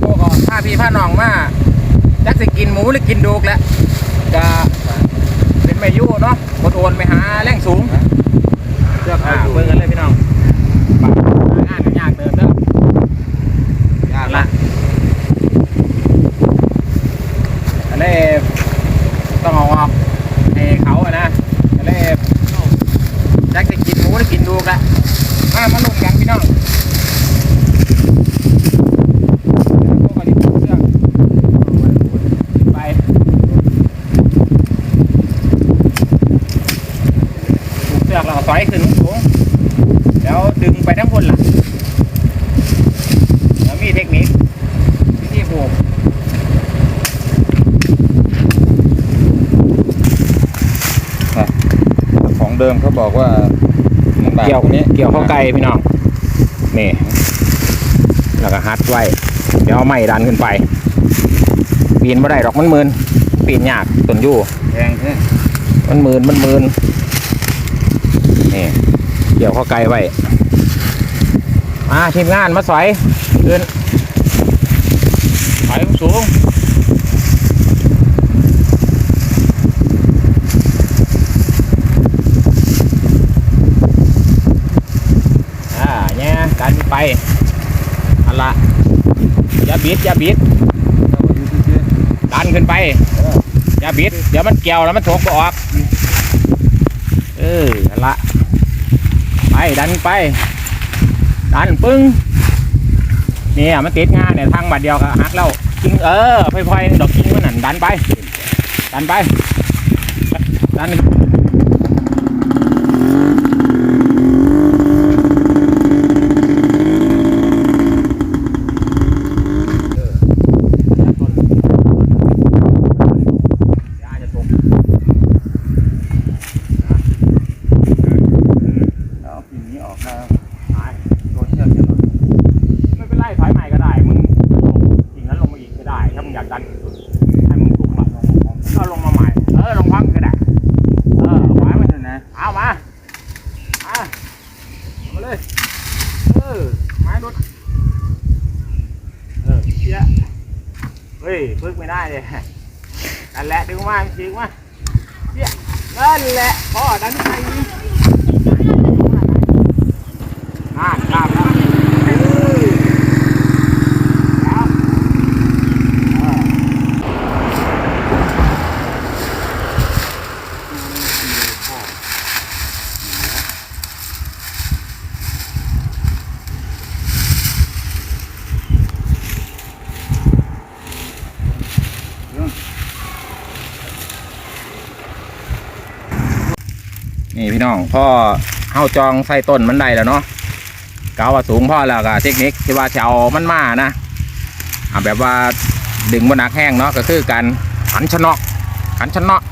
โก้ก็พาพี่พาน้องมาจักสิกินหมูหรือกินดูกแล้วจะเป็นไม่ยู่เนาะกดโอนไปหาแรงสูงเลือกอ่าเบิ่งกันเลยพี่น้องปะงานกันยากเดิมเด้อยากละอันนี้ต้องเอาออกให้เขาอะนะอันนี้จักสิกินหมูหรือกินดูกแล้วมามาลุ้นกันพี่น้อง พวกอันนี้ผูกเชือกไปผูกเชือกแล้วก็สอยขึ้นสูงแล้วดึงไปทั้งคนล่ะแล้วมี เทคนิควิธีผูกของเดิมเขาบอกว่าลำบากเกี่ยวตรงนี้เกี่ยวเข้าไกลพี่น้องนี่แล้วก็ฮัดไว้ เดี๋ยวเอาไม้ดันขึ้นไป ปีนไม่ได้ดอกมันมืนปีนยากต้นยู่แพงแท้มันมืนมันมืนนี่เกี่ยวเข้าไกลไว้ มาทีมงานมาสอยขึ้นสอยสูงอ่าเนี่ยการไปอันละอย่าบิดอย่าบิดเราก็อยู่ซื่อดันขึ้นไปอย่าบิด เดี๋ยวมันเกี่ยวแล้วมันถกออก เออนั่นละไปดันไป ดันปึ้งเนี่ยมันติดงานเนี่ยทางบัดเดียวก็หักแล้วกิ้งเออพลอยๆดอกกิ้งมันนั่นดันไป ดันไปดันยาจะตก ๆเอาปีนี้ออกมา หาย โดนเชือกจะหลุด ไม่เป็นไรถอยใหม่ก็ได้ มึงลงกิ่งนั้นลงมาอีกก็ได้ ถ้ามึงอยากดันสุดๆให้มึงสูงมาลงก็ลงมาใหม่ เออ ลงพักก็ได้ เออไว้มัน นั่นนะ เอามามาเอามาเลย เออ ไม้รุดเออเชี่ยเฮ้ยพึกไม่ได้เลยนั่นแหละ ดึงว่ะเนี่ยนั่นแหละพ่อดันไปอ่านตามแล้วเออแล้วเออ นี่พี่น้องพ่อเฮาจองใส่ต้นมันได้แล้วเนาะกาว่าสูงพ่อแล้วก็เทคนิคที่ว่าจะเอามันมานะอ่าแบบว่าดึงบนหนักแห้งเนาะก็คือการขันชะนาะขันชะนาะ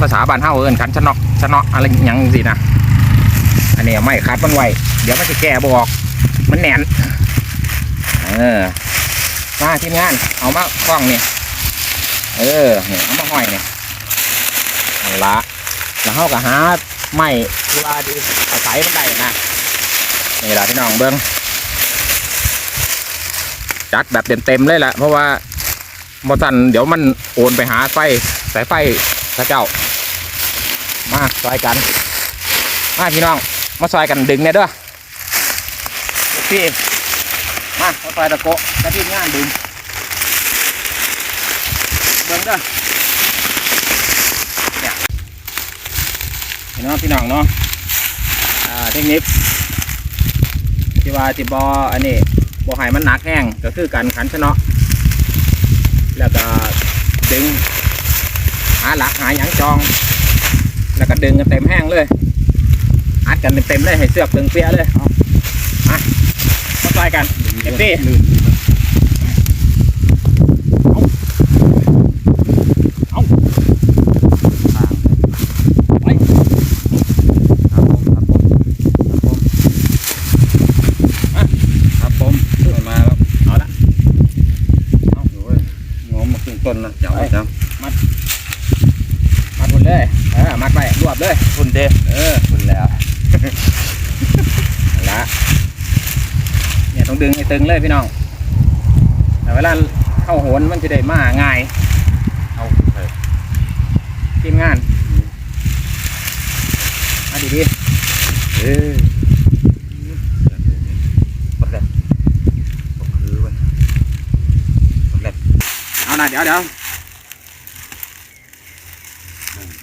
ภาษาบ้านเฮาเอิ้นขันชะนาะชะนาะอะไรอยังสินะอันนี้ไม่คัดมันไวเดี๋ยวมันจะแก้บอกมันแน่นเออมาทีมงานเอามากล้องเนี่ยเออเนี่ยเอามาห้อยเนี่ย ละแล้วเขาก็หาไม้ที่ว่าดีอาศัยมันได้นะนี่แหละพี่น้องเบิ้งจัดแบบเต็มๆเลยแหละเพราะว่าบอสันเดี๋ยวมันโอนไปหาไฟสายไฟพระเจ้า มาซอยกัน มาพี่น้อง มาซอยกันดึงเนี่ยด้อพี่มามาซอยตะโกะจะทีมงานดึงเบิ้งด้อ พี่น้องพี่น้องเนาะอ่าเทคนิคที่ว่าที่บออันนี้บอให้มันหนักแห้งก็คือการขันชะเนาะแล้วก็ดึงหาหลักหาหยังจอง แล้วก็ดึงกันเต็มแห้งเลยอัดกันเต็มๆเลยให้เสือกตึงเปี้ยเลยมามาต่อยกันเอฟซี ลื่น เอา ทาง ไป ครับผมครับผมครับผมครับผมเอามาแล้ว เอาละ เอาโอ้ยงอมมาครึ่งต้นนะเจ้า ไปเจ้ามัดหมดเลยเออมัดไปรวบเลยคุณเด้เออคุณแล้วละเนี่ยตรงดึงให้ตึงเลยพี่น้อง แต่เวลาเข้าโหนมันจะได้มาง่ายเอาใส่ทีมงานมาดีดีเอ้ยๆกดเลยก็คือไว้กดเลยเอาหน่อยเดี๋ยวเดี๋ยว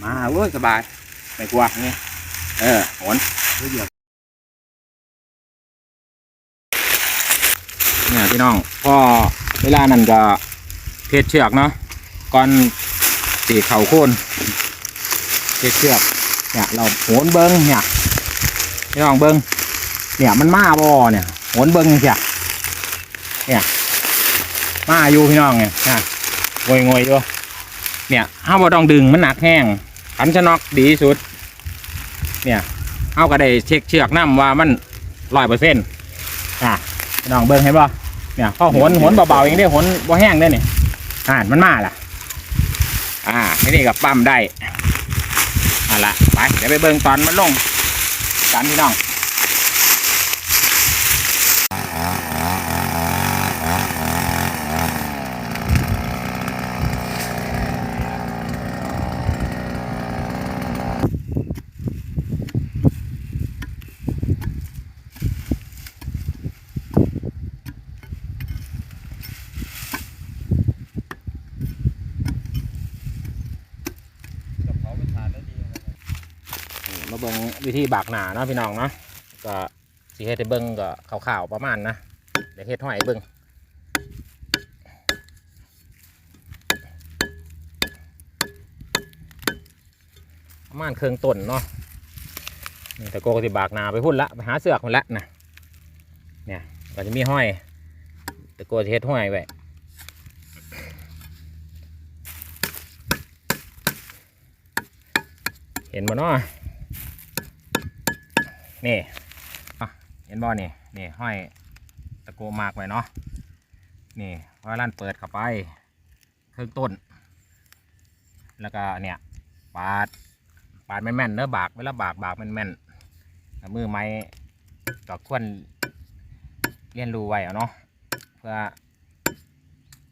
มาเว้ยสบาย ไม่กลัวนี่เออโหนเฮ้ยเดี๋ยวเนี่ยพี่น้องพอเวลานั้นก็เทศเชือกเนาะก่อนตีเข่าโค่นเทศเชือกเนี่ยเราโหนเบิ้งเนี่ยพี่น้องเบิ้งเนี่ยมันมาบ่เนี่ยโหนเบิ้งเสียเนี่ยมาอยู่พี่น้องเนี่ยงอยงอยอยู่เนี่ยห้าบ่ต้องดึงมันหนักแห้ง ขันชะนอกดีที่สุด เนี่ยเอาก็ได้เช็คเชือกน้ำว่ามันร้อยเปอร์เซ็นต์อะพี่น้องเบิ้งเห็นป่ะเนี่ยพอโหนโหนเบาๆอย่างนี้โหนบ่แห้งได้นี่อ่านมันมาล่ะ อ่าที่นี่กับปั๊มได้เอาละไปเดี๋ยวไปเบิ้งตอนมันลงกันพี่น้อง ธีบากหนาเนาะพี่น้องเนาะก็สีเฮ็ดให้เบิ้งก็ขาวๆประมาณนะเดี๋ยวเฮ็ดห้อยเบิ้งประมาณเครื่องต้นเนาะนี่แต่โกก็สิบากหนาไปพุ่นละไปหาเสือกคนละนะเนี่ยก็จะมีห้อยแต่โกจะเฮ็ดห้อยไว้เห็นบ่เนาะ นี่เห็นบ่นี่นี่ห้อยตะโกมากไว้เนาะนี่พอลั่นเปิดเข้าไปเครื่องต้น แล้วก็เนี่ยปาดปาดแม่นๆเนื้อบากเวลาบากบากแม่นๆแล้วมือไม้ก็ควรเรียนรู้ไว้เอาเนาะเพื่อ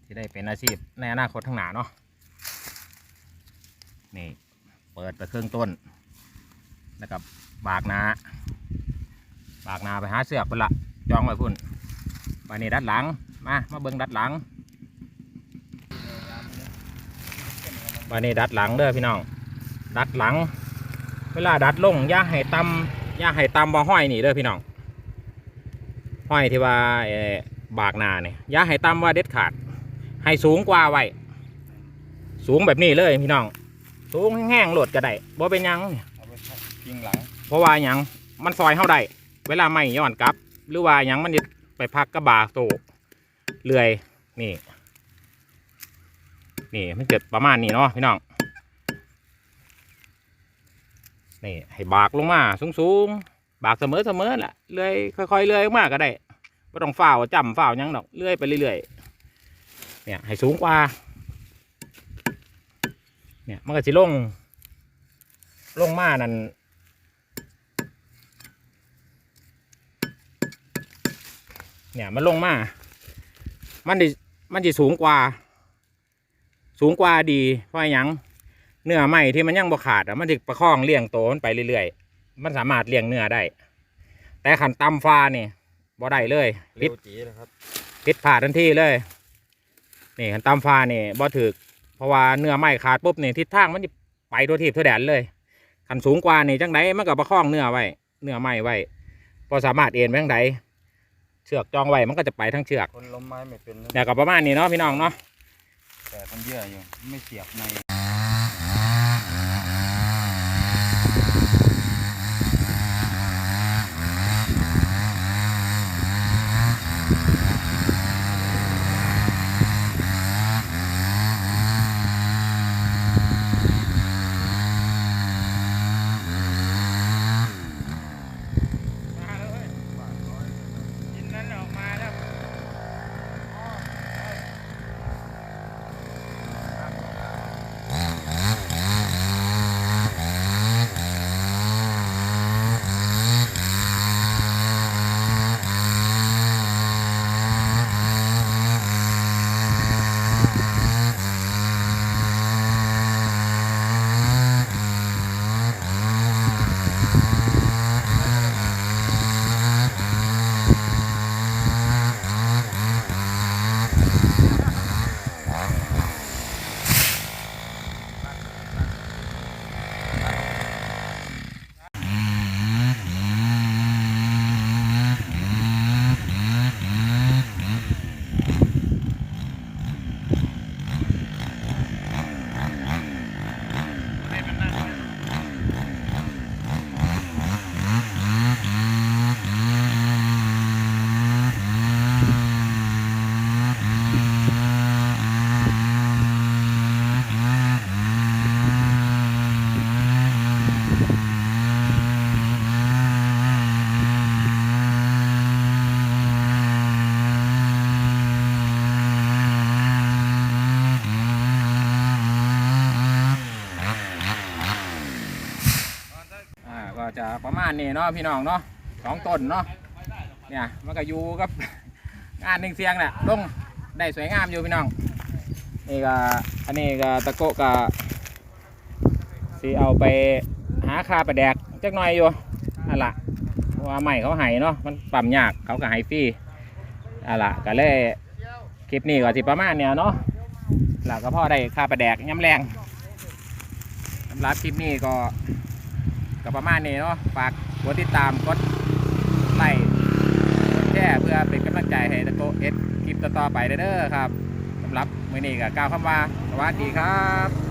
ที่ได้เป็นอาชีพในอนาคตข้างหน้าเนาะนี่เปิดไปเครื่องต้นแล้วก็บากนา บากหนาไปหาเสือกพุ่นละจองไว้พุ่นไปนี่ดัดหลังมามาเบิ้งดัดหลังไปนี่ดัดหลังเด้อพี่น้อง ดัดหลัง เวลาดัดลงอย่าให้ตำอย่าให้ตำบ่ห้อยนี่เด้อพี่น้องห้อยที่ว่าเอ่อบากหนาเนี่ยอย่าให้ตำว่าเด็ดขาด ให้สูงกว่าไว้สูงแบบนี้เลยพี่น้องสูงแห้งๆโหลดก็ได้บ่เป็นหยังเอาไปพิงหลังเพราะว่าหยังมันซอยเข้าได้ เวลาไม่ย้อนกลับ หรือว่ายังมันจะไปพักกระบาโตเลื่อยนี่ นี่มันเกิดประมาณนี้เนาะพี่น้องนี่ให้บากลงมาสูงๆบากเสมอเสมอแหละเลื่อยค่อยๆเลื่อยมากก็ได้ไม่ต้องฝ่าวจำฝ่าวยังดอกเลื่อยไปเรื่อยๆเนี่ยให้สูงกว่าเนี่ยมันก็สิลงลงมานั่น เนี่ยมันลงมา มันดิมันจะสูงกว่า สูงกว่าดี เพราะหยังเนื้อไหมที่มันยังบ่ขาดอะมันจะประคองเลี้ยงโตมันไปเรื่อยๆ มันสามารถเลี้ยงเนื้อได้ แต่ขันตำฟ้านี่บ่ได้เลยเร็พิษวจีนะครับพิษผ่าทันทีเลย นี่ขันตำฟ้านี่บ่ถึก เพราะว่าเนื้อไหมขาดปุ๊บนี่ทิศทางมันจะไปตัวทีบตัวแดนเลยขันสูงกว่านี่จังไดมันก็ประคองเนื้อไว้ เนื้อไหมไว้พอสามารถเอ็นไปทางใด เชือกจองไว้มันก็จะไปทั้งเชือกคนล้มไม้ไม่เป็นนะเนี่ยก็ประมาณนี้เนาะพี่น้องเนาะ แต่มันเยื่ออยู่ ไม่เสียบใน มาณนี้เนาะพี่น้องเนาะสองต้นเนาะเนี่ยมันก็อยู่กับงานหนึ่งเสียงแหละลงได้สวยงามอยู่พี่น้องนี่ก็อันนี้ก็ตะโกะก็สิเอาไปหาคาประแดกจักหน่อยอยู่นั่นละเพราะว่าใหม่เขาให้เนาะมันปั๊มยากเขาก็ให้ฟรีนั่นละก็เลยคลิปนี้ก็สิประมาณเนี้ยเนาะแล้วก็พ่อได้คาประแดกย้ำแรงสำหรับคลิปนี้ก็ กับประมาณนี้เนาะฝากกดติดตามกดไลค์กดแชร์เพื่อเป็นกำลังใจให้ตะโกเอสคลิปต่อๆไปเด้อครับสำหรับมื้อนี้ก็กล่าวคำว่าสวัสดีครับ